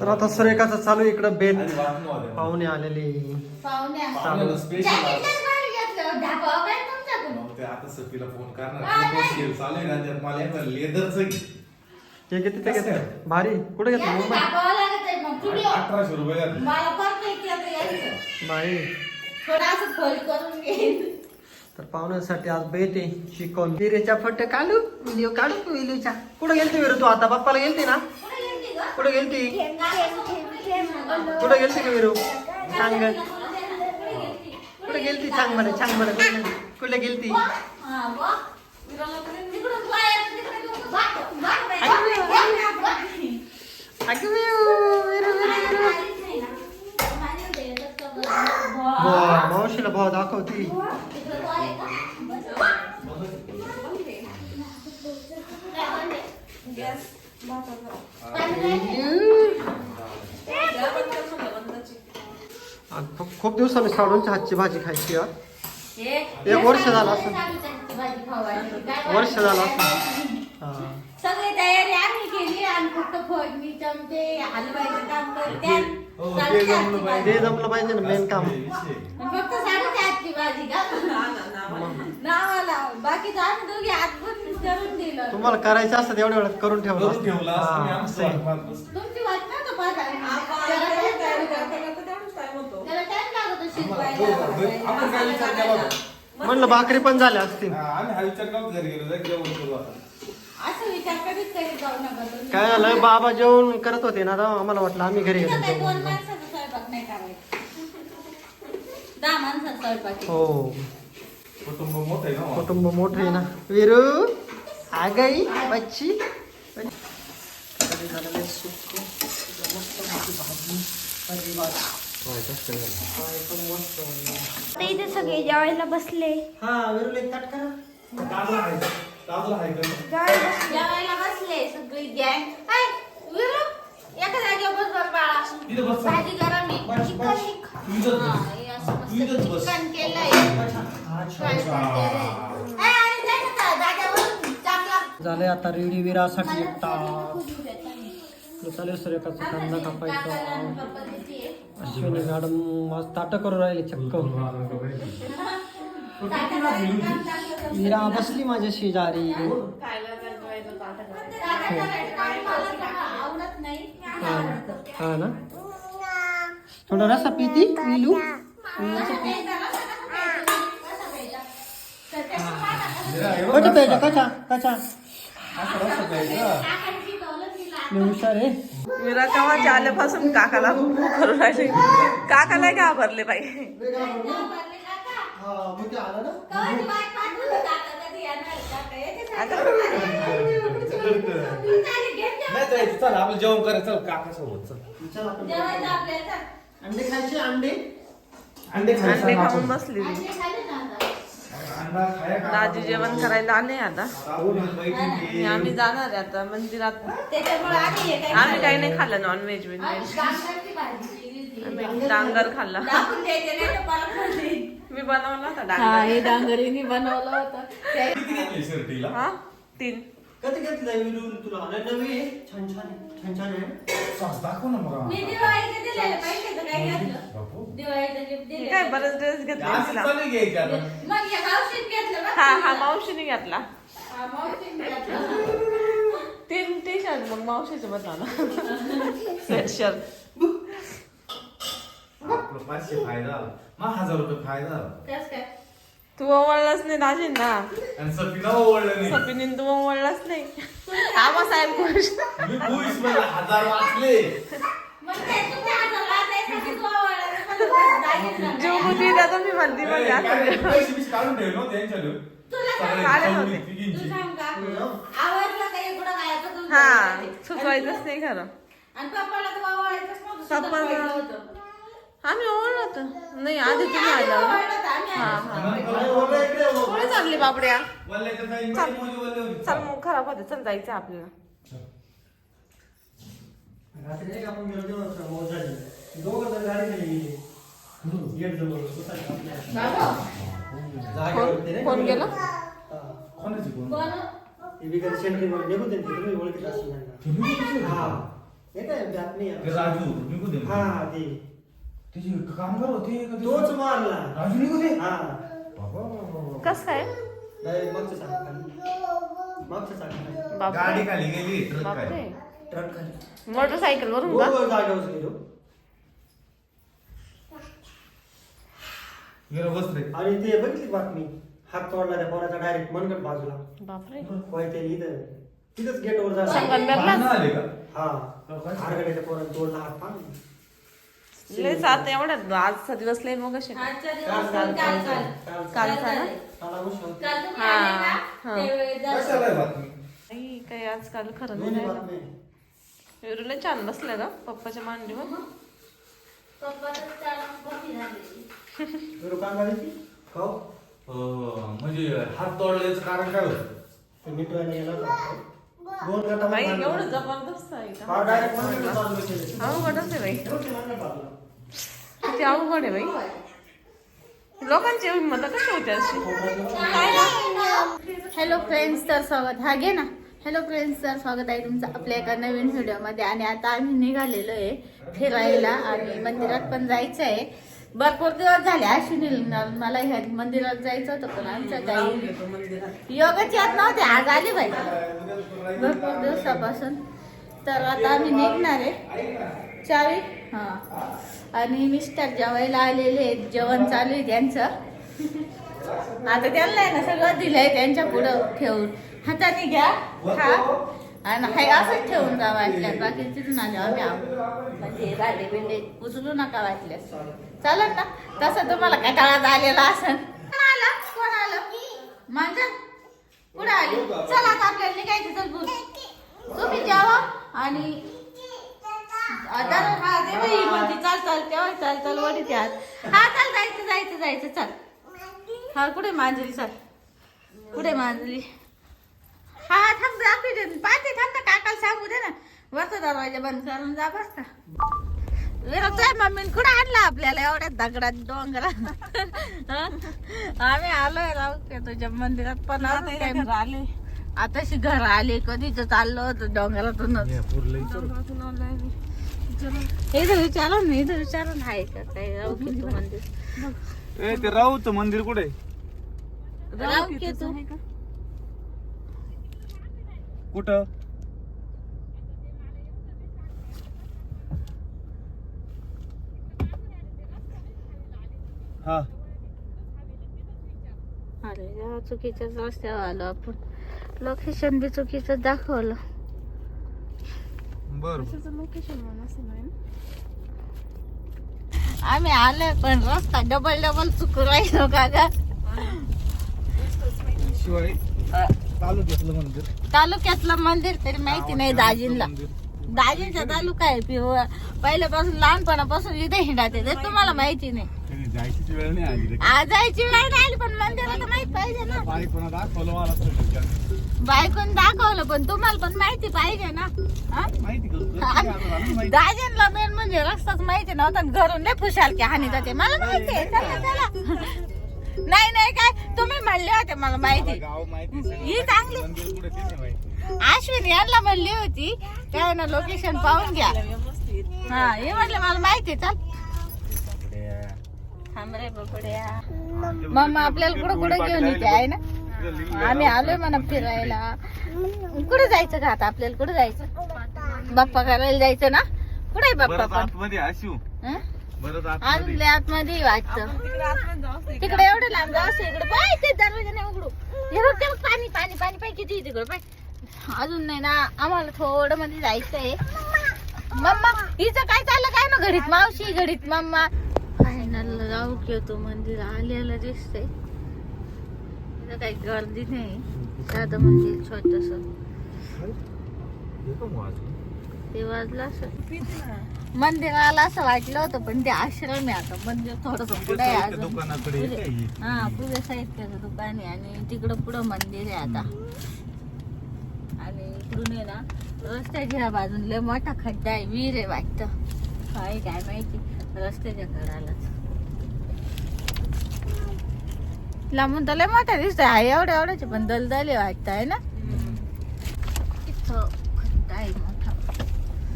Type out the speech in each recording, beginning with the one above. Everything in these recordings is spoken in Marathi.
तर आता सुरेखाचं चालू इकडं बेत होतं. पाहुणे आलेले. हा, ते किती ते कसं घेतलं आहे? भारी. कुठे घेतलं? मुंबई. स्टुडिओ अठराशे रुपये भारी तर पाहुण्यासाठी आज बेत आहे चिकन विरेच्या फट्टे काढू व्हिडिओ काढू तू विलीच्या. कुठे गेलती विरू तू? आता बाप्पाला गेलती ना? कुठे गेलती? कुठे गेलती थेंब, कुठे का विरू? सांग कुठे गेलती? सांग मला सांग मला कुठे कुठे गेलती? मावशीला भाव दाखवती. Yes. खूप- खूप दिवसांनी साडूंच्या हातची भाजी खायची. एक वर्ष झालं असं. वर्ष झालं असं. सगळी तयारी आम्ही केली आणि फक्त फोडणी चमचे हलवायचं काम करते हो, ते जमलं ते पाहिजे. जमलं पाहिजे ना मेन काम. फक्त भाजी का? नावाला. बाकी आम्ही दोघी आजपासून करून दिलं. तुम्हाला करायचं असतं तेवढ्या वेळात करून ठेवलं करून ठेवला असतं. मी हा, आमचं असं आहे. वाट पाहत बसलो. तुमची वाट ना तो पाहता त्याला टाइम लागतो. शिकवायला. आपण काय विचार केला होता? म्हणलं भाकरी पण झाल्या असतील. हा, आम्ही हा विचार नव्हता घरी गेलो जेवण करू असं विचार कधीच करीत जाऊ नका तुम्ही. काय झालं बाबा जेवण करत होते ना तेव्हा आम्हाला वाटलं आम्ही घरी दोन. माणसाचा स्वयंपाक नाही करायचा दहा माणसाचा स्वयंपाक आहे. हो कुटुंब मोठं आहे ना कुटुंब मोठं आहे ना विरू आगाई बच्ची. हा, बनलं. आता इथे सगळे जेवायला बसले हा विरूला एक ताट करा दादला आहे दादला आहे का? जेवायला बसले. जेवायला बसले सगळी गँग हाय विरू एका जागेवर बस बरं बाळा इथं बस. भाजी गरम आहे बस, चिकन बस. आहे. तू इथंच बस. असं तू इथंच मस्त बस. चिकन केलंय अच्छा. फ्राय केलंय. हाय, आणि जायचं का? जागेवर चांगला झालंय आता रेडी विरासाठी एक ताट चालेल सूर्यकाचा कांदा कापायचा अश्विनी मॅडम आज ताट करू राहिले चक्क विरा बसली माझ्या शेजारी आवडत नाही हा हा ना थोडा रसा पिती विलू विलूचं पी. कशा प्यायचा कशा कशा असं रस्ता प्यायचा. मी हुशार आहे मीरा केव्हाचे आल्यापासून काकाला करू राहिले काकाला घाबरले बाई हा मग ते आला ना? नाही जायचं चल आपलं जेवण करायचं. चल काका सोबत चल आपण अंडे खायचे? अंडे? अंडे खायचं अंडे ना खाऊन. बसली ती. अंडे खाया का? दाजी जेवण करायला आले आता. राहुल आणि. आम्ही जाणार आहे आता मंदिरात. आम्ही काही आम्ही काही खाल्लं नाही खाल्लं नॉनव्हेज बिनव्हेज. आम्ही डांगर खाल्ला. दाखवून द्यायचं नाही तर मला खाल्ली. मी बनवला होता हा डांगर. हे डांगरीने बनवलं होतं. ते- किती घेतली शर्टीला हा तीन. कधी घेतलंय विलू तुला? नवी आहे. छान छान आहे. छान छान आहे. सॉस दाखव ना मग. मी दिवाळीचे दिलेले पैसे तर काय घेतलं? बापू. दिवाळीचं काय बरेच ड्रेस घेतले असं तिला. चालू घ्यायचे आता. मग या मावशीत घेतलं बरं हा का? हा मावशीने घेतला. हा, घेतलं. तीन टी शर्ट मग मावशीचे बनवला स्वेट शर्ट आपलं पाचशे फायदा झाला मग हजार रुपये फायदा झाला कसं काय? तू ओवळलाच नाही दाजी ना आणि सफीना ओवळलं नाही सपिनी तू ओवळलाच नाही आम्हा साहेब खुश मी हजार वाचले मग ते तुम्ही आता वाचायसाठी तो आवडला, तर मला दागिने सांगा. जीव बुद्धी दादा मी म्हणती ए, काय असं पैसे बिसे काढून ठेव ना त्यांच्याकडे. तुला सगळे काढले चौघी, होते. तू तिघींची. सांग का? आवडलं का इकडं काय तर तुझं हा आवडलं. सुचवायचंच नाही खरं आणि पप्पाला तर आवडायचंच नव्हतं, सुद्धा पप्पाला- पहिलं होतं. आम्ही ओळलं होतं नाही आधी तुम्ही आला. हा. हा. चालली ताई चल. मग खराब होते चल जायचं आपल्याला? कोण? गेलं? हा. त्यांची तुम्ही ओळखीत असेल नाही का? हा हे काय बातमी आहे? ते राजू निघू दे हा हा, ते त्याची कामगार होते का ते? तोच मारला. राजू निघू दे हा. बाबा. कस काय डायरेक्ट मागच्या चाकाखाली मागच्या चाकाखाली बापरे. गाडी खाली गेली ट्रक बापरे. काय ट्रक खाली. मोटरसायकल वरून का? हो जागेवर गेलो गेलं बस रे आणि ते बघितली बातमी हात तोडला त्या पोराचा डायरेक्ट मनगट बाजूला. बापरे. व्हायचे इथं तिथंच गेटवर झाला संगमनेरला भांडणं आले का? हा. आरगड्याच्या पोरानं तोडला हात पाड लयच आता एवढ्या आजचा दिवस लय मग असे काल दिवस काल काल काल काल काल काल झाला? काल आमुष होती. काल तुम्ही हा, आले ना, हा. त्यावेळी जरा- कशाला आहे बातमी नाही काही आजकाल खरं दोन्ही नाही. विरूला छान बसलं का पप्पाच्या मांडीवर पप्पाचं कमी? हो अं, म्हणजे हात तोडल्याचं कारण काय होतं ते मिटवायला गेला होता. दोन गटामध्ये बाई भांडण एवढं. जबरदस्त आहे का हा केले. आहे बाई बाजूला. किती अवघड आहे बाई. लोकांची हिंमत कशी होते अशी? हॅलो फ्रेंड्स तर स्वागत. हा घे ना. हॅलो फ्रेंड्स तर स्वागत आहे तुमचं आपल्या एका नवीन व्हिडिओमध्ये. आणि आता आम्ही निघालेलो आहे फिरायला आणि मंदिरात पण जायचं आहे. भरपूर दिवस झाले अशी मला ह्या मंदिरात जायचं होतं पण आमच्या काही योगाची आत नव्हते. आज आली बाई. भरपूर दिवसापासून. तर आता आम्ही निघणार आहे. चावी? हां. आणि मिस्टर जेवायला आलेले आहेत जेवण चालू आहे त्यांचं. आता त्यांना आहे ना सगळं दिलंय त्यांच्या पुढं ठेवून. हाताने घ्या खा. आणि हे असंच ठेवून जा वाटल्यास. बाकी तिथून आले आम्ही आहो. म्हणजे बिंडे उचलू नका वाटल्यास. चालेल ना तसं तुम्हाला काय काळात आलेला असेल. कोण आलं? कोण आलं? माझं? कुठं आली? चला आता आपल्याला निघायचं चल तुम्ही जेवा आणि आता हा ते बाई म्हणते चाल चाल तेव्हा चाल चाल वडी त्यात हा चाल जायचं जायचं जायचं चाल. हा कुठे मांजरी चाल. कुठे मांजरी? हा थांब दाखवी दे. पाहते थांब ना काकाला सांगू दे ना. वरचा दरवाजा बंद करून जा बस का तुझ्या मम्मीने कुठं आणला आपल्याला? एवढ्या दगडात डोंगरात. हं? आम्ही आलोय राहू ते तुझ्या मंदिरात. पण आले. आताशी घर आले कधीच चाललो होतो डोंगरातूनच. इथं विचारा ना इथं विचारा ना। आहे का रावकेतू मंदिर। ए ते राऊत मंदिर कुठे? कुठं? हा. अरे या चुकीच्याच रस्त्यावर आलो आपण. लोकेशन बी चुकीचं दाखवलं. बर. आम्ही आलोय पण रस्ता डबल डबल चुकू राहिलो का ग शिवाय मंदिर. तालुक्यातलं मंदिर तरी माहिती नाही दाजींला. दाजींचा तालुका आहे पिव पहिल्यापासून लहानपणापासून इथे हिंडाते ते तुम्हाला माहिती नाही. जायचीच वेळ नाही आली आज जायची वेळ नाही आली पण मंदिराला माहीत पाहिजे ना. बायकोना दाखवलं मला बायकोन दाखवलं पण तुम्हाला पण माहिती पाहिजे ना. हा? माहिती दाजींला मेन म्हणजे रस्ताच माहिती नव्हता आणि घरून लय खुशाल की हानी जाते. मला माहिती आहे चला चला. नाही नाही काय? तुम्ही म्हणले होते मला माहिती. गाव माहिती ही चांगली मंदिर कुठे ते नाही माहिती अश्विनी यांना म्हणली होती काय ना लोकेशन पाहून घ्या. हा हे म्हटलं मला माहिती आहे, चल. थांब रे बबड्या मम्मा आपल्याला कुठं कुठं घेऊन येते आहे ना? आम्ही आलोय म्हणा फिरायला. कुठे जायचं का आता आपल्याला? कुठे जायचं? बाप्पा करायला जायचं ना? कुठे आहे बाप्पा पण? हं? आतल्या आतमध्ये. वाटतं. तिकडे एवढं लांब जाऊ इकडे. पाय ते दरवाजा नाही उघडू. हे बघ पाणी पाणी पाणी पाय किती तिकडे पाय अजून नाही ना. आम्हाला थोडं मध्ये जायचंय. मम्मा हिचं काय चाललं? काय ना घडीत? मावशी घडीत मम्मा? फायनल जाऊ घेतो मंदिर आलेलं दिसतंय. इथं काही गर्दी नाही. साधं मंदिर छोटस. ते वाजलं असं. मंदिराला असं वाटलं होतं पण ते आश्रम आहे आता. मंदिर थोडस पुढे हा पूजा साहित्याचं दुकान आहे आणि तिकडं पुढं मंदिर आहे आता. आणि इकडून आहे ना रस्त्याच्या बाजून लय मोठा खड्डा आहे. विहीर आहे वाटतं. काय काय माहिती. रस्त्याच्या कडालाच लांबून तर लय मोठा दिसतोय. हा एवढ्या एवढ्याचे पण दलदल आहे वाटतं आहे ना इथं आहे मोठा.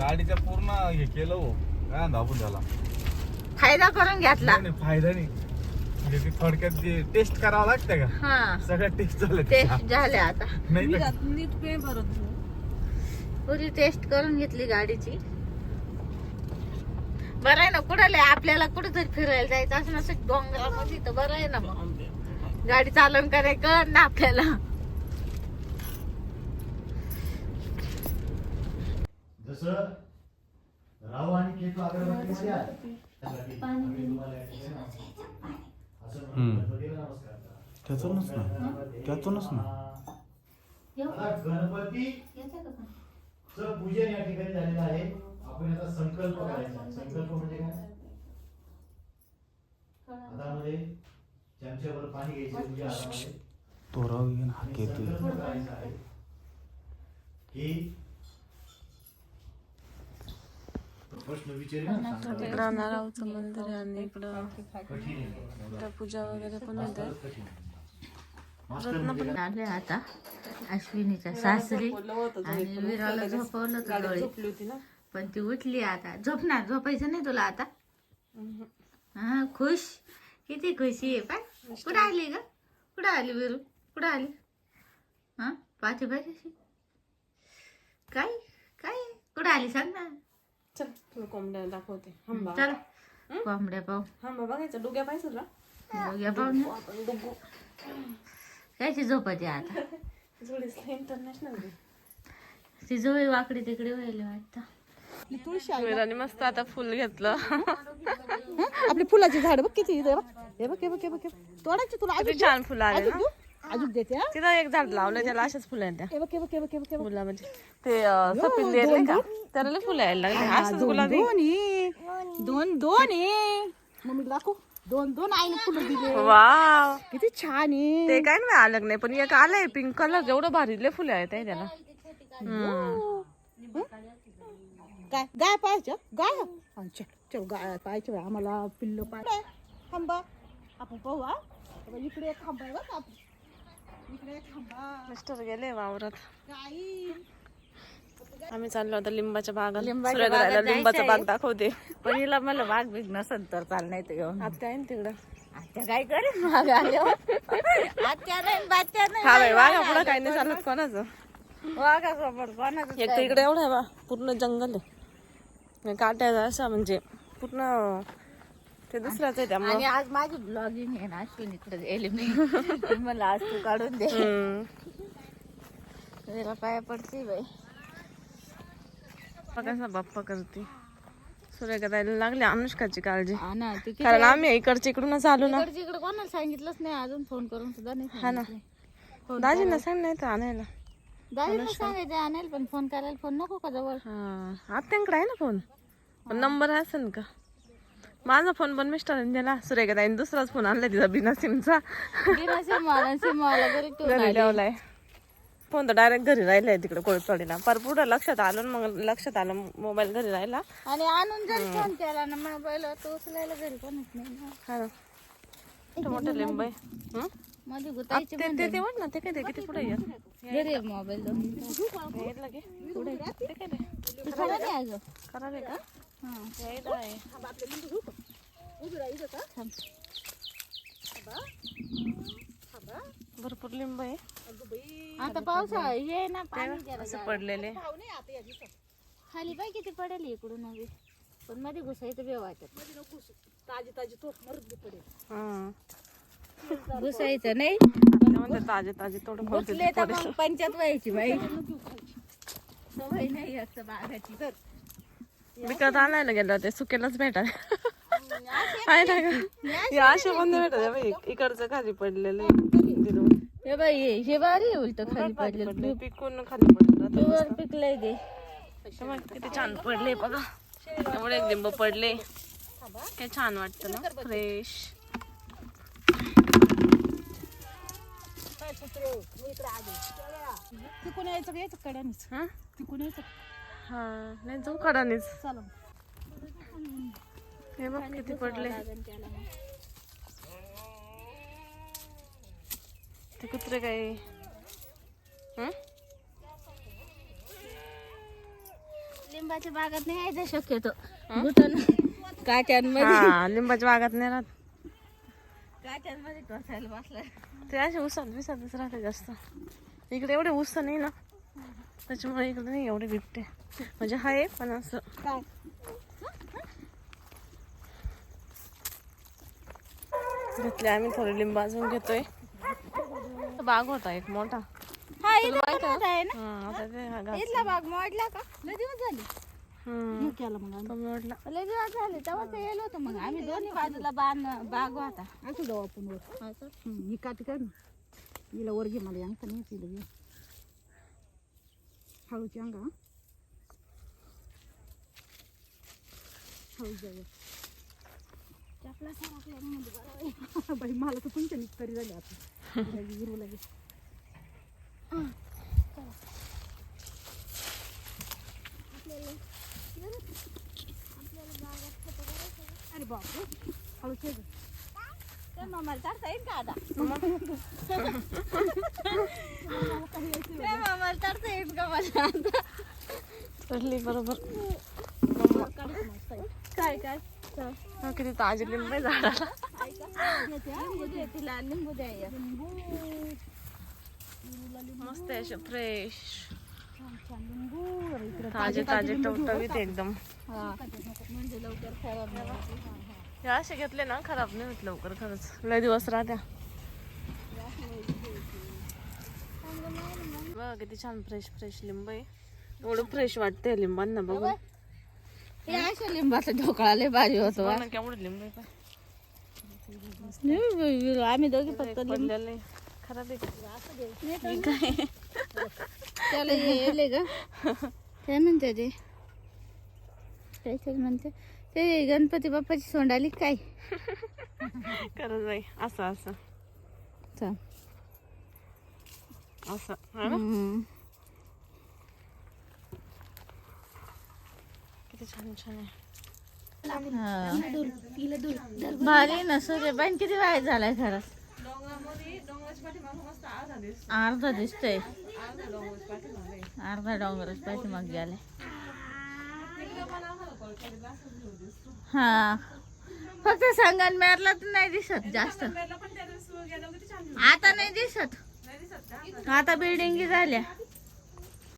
गाडीच्या पूर्ण हे केलं हो. काय आपण त्याला फायदा करून घेतला. नाही, नाही, फायदा नाही. म्हणजे ती थोडक्यात टेस्ट करावं लागतं का? हा. सगळं टेस्ट झालं टेस्ट झाले आता. नाही तर नीट पे भरत पुरी टेस्ट करून घेतली गाडीची. बरं आहे ना कुठं आपल्याला कुठेतरी फिरायला जायचं असं नसं डोंगरामध्ये तर बरं आहे ना मग. गाडी चालवून करायला कळत ना आपल्याला. जसं राहू आणि केतू अगरबत्तीमध्ये आहे त्यासाठी आम्ही तुम्हाला या ठिकाणी असं म्हणून गणपतीला नमस्कार करा. त्यातूनच ना त्यातूनच ना आता गणपती पूजन या ठिकाणी झालेलं आहे. आपण याचा संकल्प करायचा. संकल्प म्हणजे काय? हातामध्ये चमच्यावर पाणी घ्यायचे तुझ्या हातामध्ये. तो राव येईन हा आणि केतू संकल्प करायचा आहे की प्रश्न मंदिर आहे आणि इकडं पूजा वगैरे पण होते. म्हणजे? आले आता अश्विनीच्या सासरी आणि विराला झोपवलं तर डोळे. झोपली होती ना? पण ती उठली आता. झोपणार झोपायचं नाही तुला आता. हा खुश? किती खुशी आहे पाय कुठं आली ग? कुठं आली विरू? कुठं आली? हा पाठी पाठी काय? काय? कुठं आली सांग ना. चल तुला कोंबड्या दाखवते. हंबा चल. कोंबड्या पाहू. हंबा बघायचं. डुग्या पाहिजे तुला. बघूया पाहू ना. कायची झोपायची आता? जोडीसला इंटरनॅशनल ती जवळ वाकडी तिकडे व्हायला वाटतं. वेदाने मस्त आता फुल घेतलं. आपली फुलाची झाड बघ किती हे बघ. हे बघ हे बघ हे बघ. तोडायची तुला? किती छान फुलं आले अजून देते हा? तिथं एक झाड लावलंय त्याला अशाच फुलं आहेत बघ गुलाबाचे ते का? त्याला फुलं यायला लागले. असंच गुलाबी दोन आहे. दोन दोन आहे मम्मी दाखव. दोन दोन आईने फुलं दिले. वाव. किती छान आहे. ते काय नाही आलं नाही पण एक आलंय पिंक कलर. एवढं भारी फुलं आहेत त्याला. काय गाय पाहायच्या गाय? हा, चल चल गाय पाहायच्या बाई, आम्हाला पिल्ल पाहिजे थांबा. आपण पाहू हा? बघ, इकडे एक खांबा आहे बघ आपण. इकडे एक खांबा मिस्टर गेले वावरात. गाई. आम्ही चाललो आता लिंबाच्या बागाला लिंबाच्या बागात लिंबाचा. बाग दाखवते. पण हिला मला वाघ बिग नसन तर चाल नाही तर घेऊन. आत्या आहे ना तिकडं. आत्या काय करेन माग आल्यावर आत्या नाही बात्या नाही. हा बाई वाघा पुढं काही नाही चालत कोणाचं? वाघासोबत कोणाचं एक तर. इकडे एवढं आहे बा पूर्ण जंगल आहे. काट्याचा असा म्हणजे पूर्ण ते दुसऱ्याच आहे त्यामुळे. आणि आज माझी ब्लॉगिंग आहे ना अश्विन इकडे गेले मी. मला आज तू काढून दे. त्याला पाया पडते बाई. कसा बाप्पा करते. सूर्यग्रहणाला लागली अनुष्काची काळजी. हा ना कारण आम्ही इकडच्या इकडूनच आलो ना. इकडे कोणाला सांगितलंच नाही अजून फोन करून सुद्धा नाही हा ना. दाजींना सांग नाही तर आणायला. दाजीला सांगायचं आणेल पण फोन करायला फोन नको का जवळ? हा. आत्यांकडे आहे ना फोन पण नंबर असेल का? माझा फोन पण मिस्टरांनी दिला. सूर्यग्रहण दुसराच फोन आणला तिचा बिना सिमचा घरी. लावलाय फोन तर डायरेक्ट घरी राहिलाय तिकडे कोळचवाडीला पर पुढं लक्षात आलं मग लक्षात आलं मोबाईल घरी राहिला. आणि आणून जरी फोन केला ना मोबाईल तो उचलायला घरी कोणच नाही ना. हा. ना मोठं मोठं लिंब आहे हं? मध्ये आ, गुतायची ते ते- ते म्हण ना ते काय ते किती पुढे घरी मोबाईल पुढे ते काय ते आहे का. भरपूर लिंब आहे. आता पावसाळा हे आहे ना असं पडलेले. खाली पाय किती पडेल इकडून अभी पण मध्ये घुसायचं बी वाटत ताजी ताजी तो मरत पडेल. हं. घुसायचं नाही. ताजे ताजे घुसले तर पंचायत व्हायची बाई. सवय नाही असं बागाची तर विकत आणायला गेलं ते सुकेलच भेटाय आहे ना? हे असे नाही भेटत बाई इकडचं खाली पडलेलं. हे बाई हे- भारी उलट खाली पडलेलं. पडले पिकून खाली पडलं पिकलंय ते. किती छान पडले बघा. एवढे लिंब पडले काय छान वाटतं ना फ्रेश तिकून यायचं का? हा? तिकून यायचं हा नाही जाऊ कडानीच चला. हे बघ किती पडले. ते कुत्रे काय? हं? लिंबाच्या बागात नाही यायचं शक्यतो. घुटून. काट्यांमध्ये. हा. लिंबाच्या बागात नाही राहत. काट्यांमध्ये बसलाय. ते असे उसात विसातच राहते जास्त. इकडे एवढे उस नाही ना. त्याच्यामुळे इकडे नाही एवढे बिबटे. म्हणजे आहे पण असं. घेतले आम्ही थोडे लिंब अजून घेतोय. बाग होता एक मोठा. हा हा हा इथला बाग मोडला का? लय दिवस झाले. मोडला. लय दिवस तेव्हा ते येलो होतं मग. आम्ही दोन्ही बाजूला बाण बाग होता. असं जाऊ आपण वर. ही हिला वर घे मला अंगता नाही तिला घे. हळूची अंगा हं? जाऊ चपला सारखल्या बाई मला तर तुमच्या निस्तरी झाली आता हिरू लागेल अरे बाप हळू खेळ तर मामाला काढता येईल का आता मामाला काढता येईल का मला आता बरोबर काय काय? किती ताजे लिंब झाडाला. लिंबू द्या मस्त आहे असे फ्रेश ताजे ताजे टवटवीत एकदम. हा म्हणजे लवकर खराब नाही असे घेतले ना खराब नाही होत लवकर खरंच. लय दिवस राहत्या. बघ किती छान फ्रेश फ्रेश लिंब आहे. एवढं फ्रेश वाटते लिंबांना बघून. हे अशा लिंबाचा ढोकळा लय भारी होतो लिंब. आम्ही दोघी फक्त लिंबू. त्याला हे येले ग. काय म्हणते ते? काय म्हणते. ते गणपती बाप्पाची सोंडाली काय? खरंच बाई असं असं. असं हा ना? हम्म. छान छान आहे हा. भारी ना सूर्यबाईन किती वाय झालाय खरंच अर्धा दिसतोय. अर्धा डोंगरच पाठीमाग गेलाय हा. फक्त सांगान मेरला तर नाही दिसत जास्त. आता नाही दिसत. आता बिल्डिंगी झाल्या.